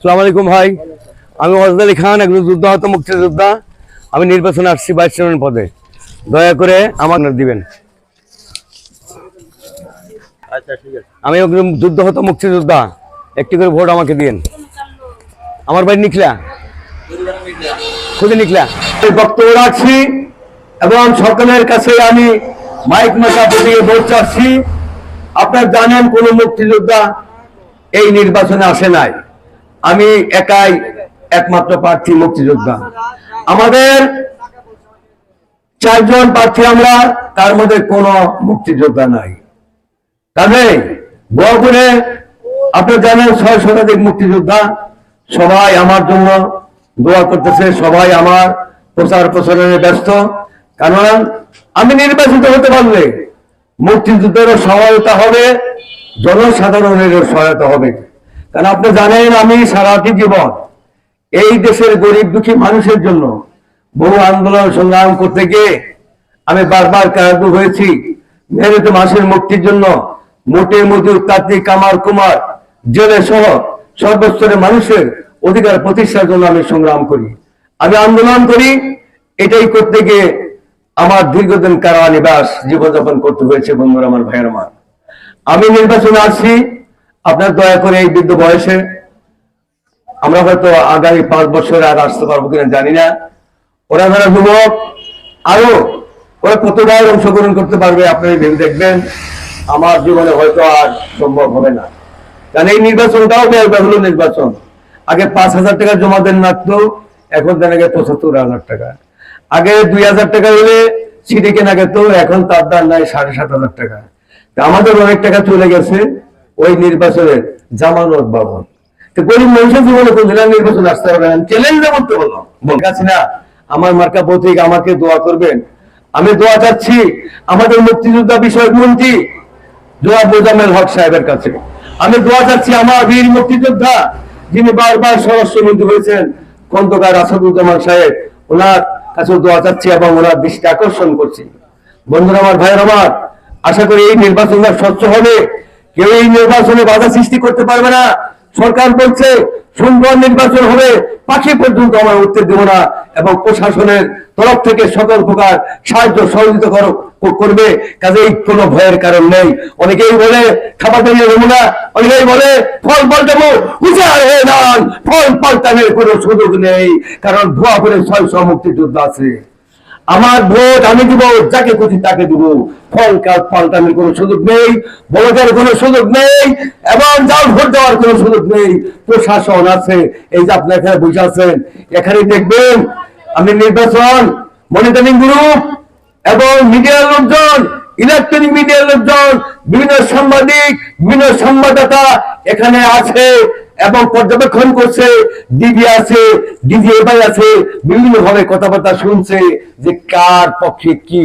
সালাম আলাইকুম ভাই। আমি ওয়াজদ আলী খান একজন যুদ্ধাহত মুক্তিযোদ্ধা। আমি নির্বাচনে আসছি ভাইস চেয়ারম্যান পদে। দয়া করে আমার দিবেন। আচ্ছা ঠিক আছে। আমি একজন যুদ্ধাহত মুক্তিযোদ্ধা। একটি করে ভোট আমাকে দিন আমার বাড়ি নিকলা। খুদে নিকলা। এই বক্তব্য রাখছি এবং সকলের কাছে আমি মাইক মেকাপে দিয়ে ভোট চাচ্ছি। আপনারা জানেন কোন মুক্তিযোদ্ধা এই নির্বাচনে আসে নাই। আমি একাই একমাত্র প্রার্থী মুক্তিযোদ্ধা। আমাদের চারজন প্রার্থী আমরা, তার মধ্যে কোনো মুক্তিযোদ্ধা নাই। কাজে গোয়াপুরে আপনারা জানেন ছয় শতাধিক মুক্তিযোদ্ধা, সবাই আমার জন্য দোয়া করতেছে, সবাই আমার প্রচার প্রচারণে ব্যস্ত। কারণ আমি নির্বাচিত হতে পারলে মুক্তিযুদ্ধেরও সহায়তা হবে, জনসাধারণেরও সহায়তা হবে। কারণ আপনি জানেন আমি সারাটি জীবন এই দেশের গরিব দুঃখী মানুষের জন্য বহু আন্দোলন সংগ্রাম করতে গিয়ে আমি বারবার কারারূপ হয়েছি। মেহনত মাসের মুক্তির জন্য মোটে মজুর তাঁতি কামার কুমার, জেলে সহ সর্বস্তরের মানুষের অধিকার প্রতিষ্ঠার জন্য আমি সংগ্রাম করি। আমি আন্দোলন করি, এটাই করতে গিয়ে আমার দীর্ঘদিন কারা নিবাস জীবনযাপন করতে হয়েছে বন্ধুরা, আমার ভাইয়ের আমি নির্বাচনে আসছি আপনার দয়া করে এই বৃদ্ধ বয়সে আমরা হয়তো আগামী পাঁচ বছর আর আসতে পারব কিনা জানি না। ওরা যারা যুবক, আরও ওরা কতবার অংশগ্রহণ করতে পারবে আপনারা ভেবে দেখবেন। আমার জীবনে হয়তো আর সম্ভব হবে না। কারণ এই নির্বাচনটাও ব্যয়বহুল নির্বাচন। আগে পাঁচ হাজার টাকা জমা দেন মাত্র এখন দেন আগে পঁচাত্তর হাজার টাকা। আগে দুই হাজার টাকা হলে সিটি কেনা গেত, এখন তার দাম নাই সাড়ে সাত হাজার টাকা। আমাদের অনেক টাকা চলে গেছে। ওই নির্বাচনের জামানত বাবদ। তো গরিব মানুষের জীবনে কোনদিন আর নির্বাচন আসতে হবে না। চ্যালেঞ্জের মধ্যে বললাম। বলছি না, আমার মার্কা প্রতীক আমাকে দোয়া করবেন। আমি দোয়া চাচ্ছি আমাদের মুক্তিযোদ্ধা বিষয়ক মন্ত্রী দোয়া মোজামেল হক সাহেবের কাছে। আমি দোয়া চাচ্ছি আমার বীর মুক্তিযোদ্ধা যিনি বারবার স্বরাষ্ট্রমন্ত্রী হয়েছেন, খন্দকার আসাদুজ্জামান সাহেব, ওনার কাছে দোয়া চাচ্ছি এবং ওনার দৃষ্টি আকর্ষণ করছি। বন্ধুরা, আমার ভাইয়ের আমার, আশা করি এই নির্বাচনটা স্বচ্ছ হবে। কেউ এই নির্বাচনে বাধা সৃষ্টি করতে পারবে না। সরকার বলছে, সুন্দর নির্বাচন হবে, পাখি পর্যন্ত আমরা উত্তর দেব না এবং প্রশাসনের তরফ থেকে সকল প্রকার সাহায্য সহযোগিতা কর- করবে। কাজেই কোনো ভয়ের কারণ নেই। অনেকেই বলে, খাবার দাঁড়িয়ে দেবো না। অনেকেই বলে, ফল পাল্টাবো ফল পাল্টানোর কোনো সুযোগ নেই। কারণ ধোয়া করে ছয়শো মুক্তিযুদ্ধ আছে। আমার ভোট, আমি দিব, যাকে খুশি তাকে দিব। ফল কাজ পাল্টানোর কোনো সুযোগ নেই বড়দের কোনো সুযোগ নেই, এবং যার ভোট দেওয়ার কোনো সুযোগ নেই, প্রশাসন আছে, এই যে আপনি এখানে বসে আছেন এখানে দেখবেন, আমি নির্বাচন মনিটরিং গ্রুপ এবং মিডিয়ার লোকজন ইলেকট্রনিক মিডিয়ার লোকজন, বিভিন্ন সাংবাদিক, বিভিন্ন সংবাদদাতা এখানে আছে। এবং পর্যবেক্ষণ করছে ডিবি আছে ডিজিএফআই আছে বিভিন্ন ভাবে কথাবার্তা শুনছে যে কার পক্ষে কি,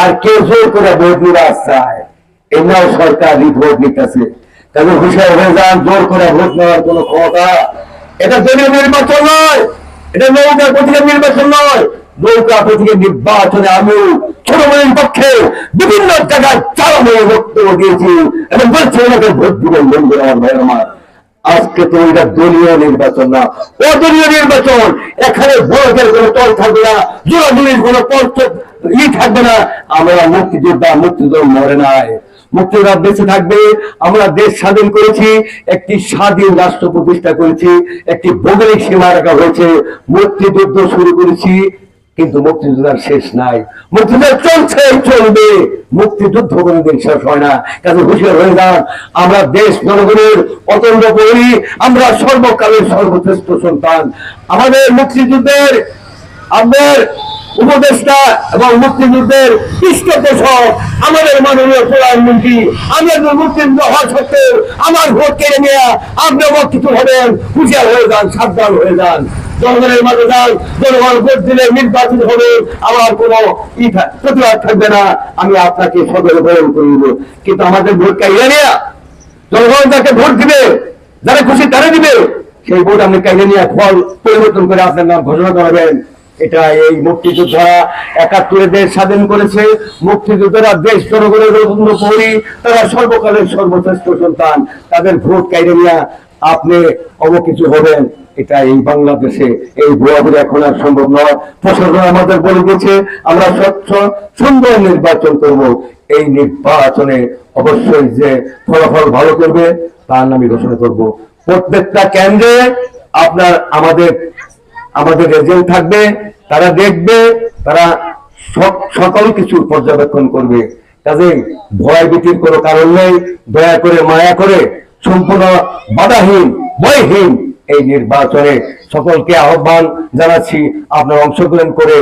আর কেউ জোর করে ভোট নিতে চায় এমরাও সরকার ভোট নিতেছে। তাহলে হুশিয়ার হয়ে যান, জোর করে ভোট নেওয়ার কোনো ক্ষমতা। এটা দলীয় নির্বাচন নয়, এটা নৌকা প্রতীকের নির্বাচন নয়। নৌকা প্রতীকের নির্বাচনে আমিও ছোট বোনের পক্ষে বিভিন্ন জায়গায় চালানো বক্তব্য দিয়েছি এবং বলছি ওনাকে ভোট দিবেন বন্ধুরা, আমার ভাইয়ের আমার আজকে তো এটা দলীয় নির্বাচন না। অদলীয় নির্বাচন, এখানে ভোটের কোনো তল থাকবে না, জোরাজুরির কোনো ই থাকবে না। আমরা মুক্তিযোদ্ধা মুক্তিযোদ্ধা মরে নাই। মুক্তিযোদ্ধা বেঁচে থাকবে। আমরা দেশ স্বাধীন করেছি, একটি স্বাধীন রাষ্ট্র প্রতিষ্ঠা করেছি, একটি ভৌগোলিক সীমা রাখা হয়েছে। মুক্তিযুদ্ধ শুরু করেছি কিন্তু মুক্তিযুদ্ধের শেষ নাই। মুক্তিযুদ্ধ চলছে চলবে। মুক্তিযুদ্ধ কোনোদিন শেষ হয় না। কাজে হুঁশিয়ার হয়ে যান। আমরা দেশ জনগণের অতন্ত্র করি। আমরা সর্বকালের সর্বশ্রেষ্ঠ সন্তান। আমাদের মুক্তিযুদ্ধের আমাদের উপদেষ্টা এবং মুক্তিযুদ্ধের পৃষ্ঠপোষক, আমাদের মাননীয় প্রধানমন্ত্রী, আমি একজন মুক্তিযুদ্ধ হওয়া সত্ত্বেও আমার ভোট কেড়ে নেওয়া আপনিও কিছু হবেন হুঁশিয়ার হয়ে যান, সাবধান হয়ে যান। জনগণের মাঝে যান জনগণ ভোট দিলে নির্বাচিত হবে, আমার কোনো প্রতিবাদ থাকবে না, আমি আপনাকে সদরে গ্রহণ করে দেবো কিন্তু আমাদের ভোট কাইলে নেয়া জনগণ যাকে ভোট দিবে, যারা খুশি তারা দিবে। সেই ভোট আপনি কাইলে নিয়ে ফল পরিবর্তন করে আপনার নাম ঘোষণা করাবেন এটা এই মুক্তিযোদ্ধারা একাত্তরে দেশ স্বাধীন করেছে। মুক্তিযোদ্ধারা দেশ জনগণের রত্ন প্রহরী তারা সর্বকালের সর্বশ্রেষ্ঠ সন্তান। তাদের ভোট কাইরে নিয়ে আপনি অব কিছু হবেন। এটা এই বাংলাদেশে, এই ভুয়াভুরি এখন আর সম্ভব নয়। প্রশাসন আমাদের বলে দিয়েছে, আমরা স্বচ্ছ সুন্দর নির্বাচন করব। এই নির্বাচনে অবশ্যই যে ফলাফল ভালো করবে, তার নামে ঘোষণা করব। প্রত্যেকটা কেন্দ্রে আপনার আমাদের আমাদের এজেন্ট থাকবে, তারা দেখবে, তারা সক- সকল কিছু পর্যবেক্ষণ করবে। কাজে ভয় ভীতির কোনো কারণ নেই, দয়া করে, মায়া করে, সম্পূর্ণ বাধাহীন, ভয়হীন এই নির্বাচনে সকলকে আহ্বান জানাচ্ছি, আপনার অংশগ্রহণ করে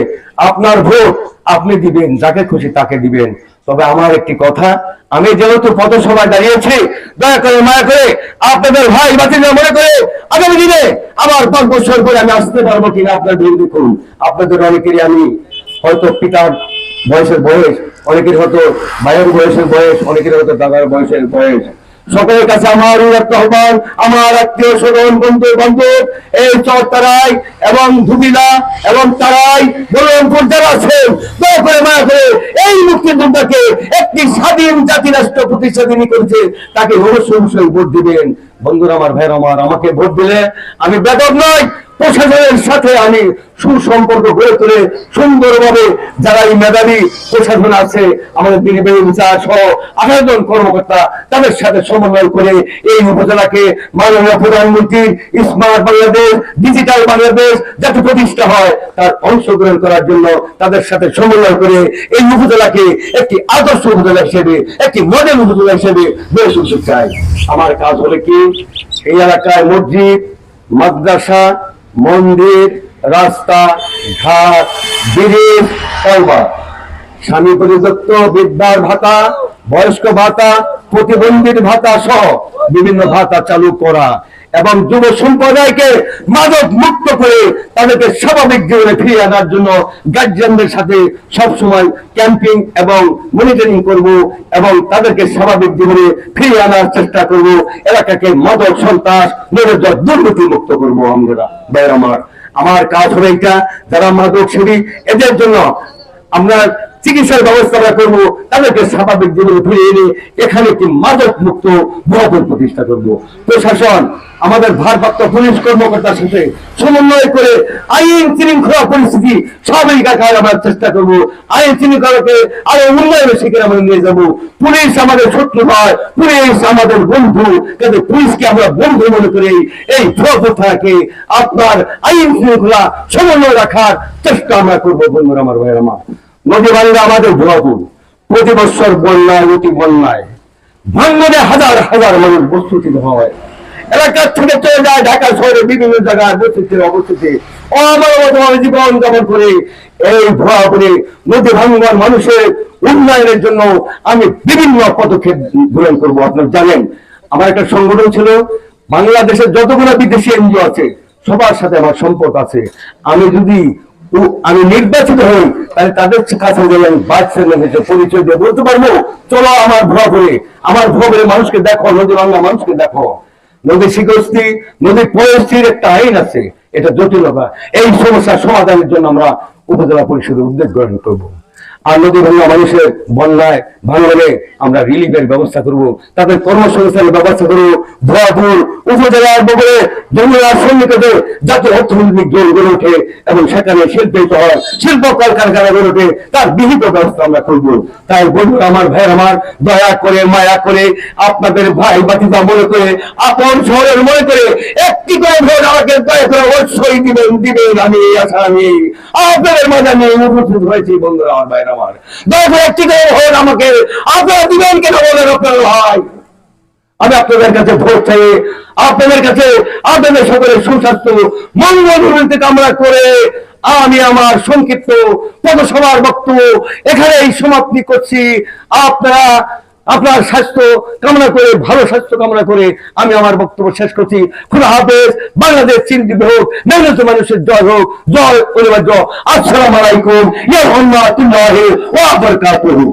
আপনার ভোট আপনি দিবেন, যাকে খুশি তাকে দিবেন। তবে আমার একটি কথা, আমি যেহেতু পথসভায় দাঁড়িয়েছি, দয়া করে মায়া করে আপনাদের ভাই বাতিজা মনে করে আগামী দিনে আবার পাঁচ বছর পরে আমি আসতে পারব কিনা আপনার বিরোধী করুন আপনাদের অনেকেরই আমি হয়তো পিতার বয়সের বয়স, অনেকের হয়তো ভাইয়ের বয়সের বয়স, অনেকের হয়তো দাদার বয়সের বয়স। সকলের কাছে আমার একটা আহ্বান, আমার আত্মীয় স্বজন, বন্ধু, বান্ধব, এই চরতারাই এবং ধুবিলা এবং তারাই বলরামপুর যারা আছেন দয়া করে মায়া করে এই মুক্তিযোদ্ধাকে একটি স্বাধীন জাতি রাষ্ট্র প্রতিষ্ঠা তিনি করেছে, তাকে অবশ্যই অবশ্যই ভোট দিবেন। বন্ধুরা, আমার ভাইয়ের, আমার, আমাকে ভোট দিলে আমি বেদব নয় প্রশাসনের সাথে আমি সুসম্পর্ক গড়ে তুলে সুন্দরভাবে যারা এই মেধাবী প্রশাসন আছে, আমাদের বিচার সহ আঠারো জন কর্মকর্তা, তাদের সাথে সমন্বয় করে এই উপজেলাকে মাননীয় প্রধানমন্ত্রীর স্মার্ট বাংলাদেশ, ডিজিটাল বাংলাদেশ যাতে প্রতিষ্ঠা হয়, তার অংশগ্রহণ করার জন্য তাদের সাথে সমন্বয় করে এই উপজেলাকে একটি আদর্শ উপজেলা হিসেবে, একটি মডেল উপজেলা হিসেবে গড়ে তুলতে চাই। আমার কাজ হলে কি? এই এলাকায় মসজিদ, মাদ্রাসা মন্দির, রাস্তা, ঘাট, ব্রিজ স্বামী পরিদত্ত বিদ্যার ভাতা, বয়স্ক ভাতা প্রতিবন্ধীর ভাতা সহ বিভিন্ন ভাতা চালু করা এবং যুব সম্প্রদায়কে মাদক মুক্ত করে তাদেরকে স্বাভাবিক জীবনে ফিরিয়ে আনার জন্য গার্জিয়ানদের সাথে সবসময় ক্যাম্পিং এবং মনিটরিং করব এবং তাদেরকে স্বাভাবিক জীবনে ফিরিয়ে আনার চেষ্টা করব। এলাকাকে মাদক, সন্ত্রাস নিরঞ্জন দুর্নীতি মুক্ত করব আমরা। ভাইয়ের আমার আমার কাজ হলো এটা যারা মাদক সেবী, এদের জন্য আমরা চিকিৎসার ব্যবস্থা আমরা করব, তাদেরকে স্বাভাবিক জীবনে ফিরিয়ে এনে এখানে একটি মাদক মুক্ত ভবন প্রতিষ্ঠা করব। প্রশাসন, আমাদের ভারপ্রাপ্ত পুলিশ কর্মকর্তার সাথে সমন্বয় করে আইন শৃঙ্খলা পরিস্থিতি স্বাভাবিক রাখার আমরা চেষ্টা করব। আইন শৃঙ্খলাকে আরও উন্নয়নের শিখে আমরা নিয়ে যাব। পুলিশ আমাদের শত্রু নয়, পুলিশ আমাদের বন্ধু। কিন্তু পুলিশকে আমরা বন্ধু মনে করে। এই প্রথাকে আপনার আইন শৃঙ্খলা সমন্বয় রাখার চেষ্টা আমরা করব, বন্ধুরা, আমার ভাইয়ের, আমার নদী বাংলা আমাদের ভরপুর প্রতি বছর বন্যায় অতি বন্যায় ভাঙ্গনে হাজার হাজার মানুষ বস্তুচিত হয়। এলাকার থেকে চলে যায় ঢাকা শহরে বিভিন্ন জায়গায় বস্তুতে অবস্থিতি। অমানবতভাবে জীবন যাপন করে এই ভরাপুরে নদী ভাঙ্গন মানুষের উন্নয়নের জন্য আমি বিভিন্ন পদক্ষেপ গ্রহণ করব আপনারা জানেন। আমার একটা সংগঠন ছিল, বাংলাদেশের যতগুলো বিদেশি এনজিও আছে, সবার সাথে আমার সম্পর্ক আছে। আমি যদি আমি নির্বাচিত হই, তাহলে তাদের কাছে গেলে আমি হিসেবে পরিচয় দিয়ে বলতে পারব, চলো আমার ভ্রম করে আমার ভ্রমণে মানুষকে দেখো, নদী বাংলা মানুষকে দেখো। নদী শিকস্তি, নদী পরিস্থিতির একটা আইন আছে, এটা জটিলতা এই সমস্যার সমাধানের জন্য আমরা উপজেলা পরিষদের উদ্যোগ গ্রহণ করব। আর নদী ভাঙ্গা মানুষের বন্যায় ভাঙলে আমরা রিলিফের ব্যবস্থা করব, তাদের কর্মসংস্থানের ব্যবস্থা করব ভুয়াপুর উপজেলার বগলে যমুনার সন্নিকটে যাতে অর্থনৈতিক জোর গড়ে ওঠে এবং সেখানে শিল্পিত হয়, শিল্প কলকারখানা গড়ে ওঠে, তার বিহিত ব্যবস্থা আমরা করব। তাই বন্ধু আমার ভাই আমার, দয়া করে, মায়া করে, আপনাদের ভাই বাতিদা মনে করে, আপন শহরের মনে করে, একটি করে ভোট আমাকে দয়া করে অবশ্যই দিবেন দিবেন আমি, আশা আমি। আপনাদের মাঝে আমি উপস্থিত হয়েছি বন্ধুরা, আমার ভাইরা আমার। দয়া আমাকে। আপনারা দিবেন কেন বলেন আপনার ভাই? আমি আপনাদের কাছে ভোট চাই। আপনাদের কাছে আপনাদের সকলের সুস্বাস্থ্য, মঙ্গল করে আমি আমার সংক্ষিপ্ত পদসভার বক্তব্য এই সমাপ্তি করছি। আপনারা আপনার স্বাস্থ্য কামনা করে, ভালো স্বাস্থ্য কামনা করে আমি আমার বক্তব্য শেষ করছি। খুদা হাফেজ, বাংলাদেশ চিন্তিত হোক মেহনত মানুষের জয় হোক, জয় অনিবার্য আসসালাম আলাইকুম। ইয়া আবার ওয়া বারাকাতুহু।